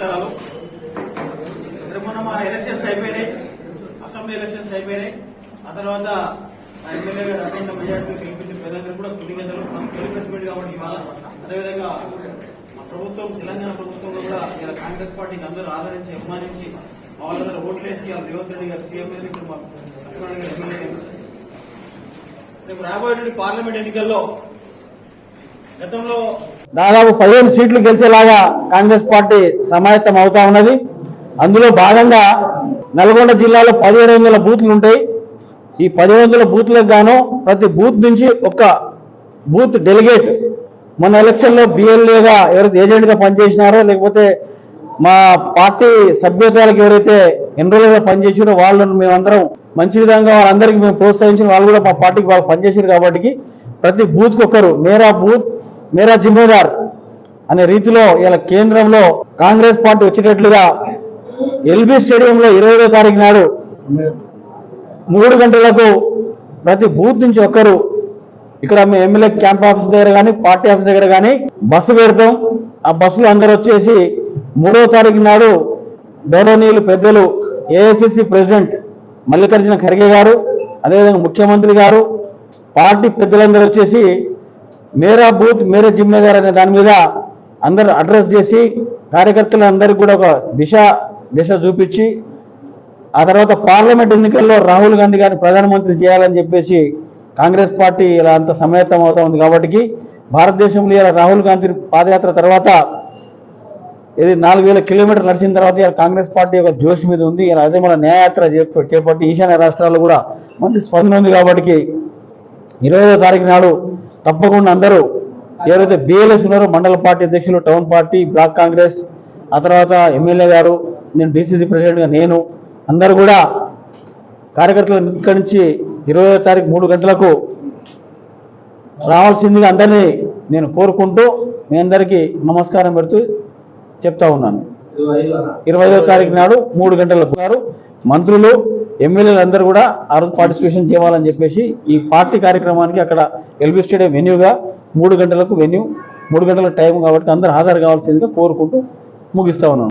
నమస్కారాలు మొన్న మా ఎలక్షన్స్ అయిపోయినాయి. అసెంబ్లీ ఎలక్షన్స్ అయిపోయినాయి. ఆ తర్వాత ఎమ్మెల్యే గారు అత్యంత మెజార్టీ గెలిపించిన ప్రజలందరూ కూడా కృతజ్ఞతలు తెలుగు ప్రెసిడెంట్ కాబట్టి ఇవాళ అదేవిధంగా మా ప్రభుత్వం తెలంగాణ ప్రభుత్వంలో కూడా ఇలా కాంగ్రెస్ పార్టీకి అందరూ ఆదరించి అభిమానించి వాళ్ళందరూ ఓట్లేసి ఇలా రేవంత్ రెడ్డి గారు సీఎం గారు ఇక్కడ మా లక్ష్మణ్ గారు ఎమ్మెల్యే గారు. రేపు రాబోయే పార్లమెంట్ ఎన్నికల్లో దాదాపు పదిహేను సీట్లు గెలిచేలాగా కాంగ్రెస్ పార్టీ సమాయత్తం అవుతా ఉన్నది. అందులో భాగంగా నల్గొండ జిల్లాలో పదిహేను వందల బూత్లు ఉంటాయి. ఈ పదిహేను వందల బూత్లకు గాను ప్రతి బూత్ నుంచి ఒక బూత్ డెలిగేట్. మన ఎలక్షన్లో బిఎల్ఏగా ఎవరైతే ఏజెంట్గా పనిచేసినారో లేకపోతే మా పార్టీ సభ్యత్వాలకు ఎవరైతే ఎన్రోల్గా పనిచేసారో వాళ్ళను మేమందరం మంచి విధంగా వాళ్ళందరికీ మేము ప్రోత్సహించిన వాళ్ళు కూడా మా పార్టీకి వాళ్ళు పనిచేసారు కాబట్టి ప్రతి బూత్కి ఒక్కరు మేరా బూత్ మేరా జిమ్మేదార్ అనే రీతిలో ఇలా కేంద్రంలో కాంగ్రెస్ పార్టీ వచ్చేటట్లుగా ఎల్బీ స్టేడియంలో ఇరవై తారీఖు నాడు మూడు గంటలకు ప్రతి బూత్ నుంచి ఒక్కరు ఇక్కడ మీ ఎమ్మెల్యే క్యాంప్ ఆఫీస్ దగ్గర కానీ పార్టీ ఆఫీస్ దగ్గర కానీ బస్సు పెడతాం. ఆ బస్సులు అందరూ వచ్చేసి మూడో తారీఖు నాడు గౌరవనీయులు పెద్దలు ఏఐసిసి ప్రెసిడెంట్ మల్లికార్జున ఖర్గే గారు అదేవిధంగా ముఖ్యమంత్రి గారు పార్టీ పెద్దలందరూ వచ్చేసి మేరా బూత్ మేరే జిమ్మేదార్ అనే దాని మీద అందరూ అడ్రస్ చేసి కార్యకర్తలందరికీ కూడా ఒక దిశ దిశ చూపించి ఆ తర్వాత పార్లమెంట్ ఎన్నికల్లో రాహుల్ గాంధీ గారిని ప్రధానమంత్రి చేయాలని చెప్పేసి కాంగ్రెస్ పార్టీ ఇలా అంత సమయత్తం అవుతా ఉంది కాబట్టి భారతదేశంలో ఇలా రాహుల్ గాంధీ పాదయాత్ర తర్వాత ఇది నాలుగు వేల కిలోమీటర్లు నడిచిన తర్వాత ఇలా కాంగ్రెస్ పార్టీ యొక్క జోష్ మీద ఉంది. ఇలా అదే మన న్యాయయాత్ర చేప- చేపట్టి ఈశాన్య రాష్ట్రాల్లో కూడా మంచి స్పందన ఉంది కాబట్టి ఇరవై తారీఖు నాడు తప్పకుండా అందరూ ఎవరైతే బిఎల్ఎస్ ఉన్నారో మండల పార్టీ అధ్యక్షులు టౌన్ పార్టీ బ్లాక్ కాంగ్రెస్ ఆ తర్వాత ఎమ్మెల్యే గారు నేను బీసీసీ ప్రెసిడెంట్గా నేను అందరూ కూడా కార్యకర్తలు ఇక్కడి నుంచి ఇరవై తారీఖు మూడు గంటలకు రావాల్సిందిగా అందరినీ నేను కోరుకుంటూ మీ అందరికీ నమస్కారం పెడుతూ చెప్తా ఉన్నాను. ఇరవై ఐదో తారీఖు నాడు మూడు గంటలకు గారు మంత్రులు ఎమ్మెల్యేలు అందరూ కూడా ఆ రోజు పార్టిసిపేషన్ చేయాలని చెప్పేసి ఈ పార్టీ కార్యక్రమానికి అక్కడ ఎల్బీ స్టేడియం వెన్యూగా మూడు గంటలకు వెన్యూ మూడు గంటల టైం కాబట్టి అందరూ హాజరు కావాల్సిందిగా కోరుకుంటూ ముగిస్తా ఉన్నాను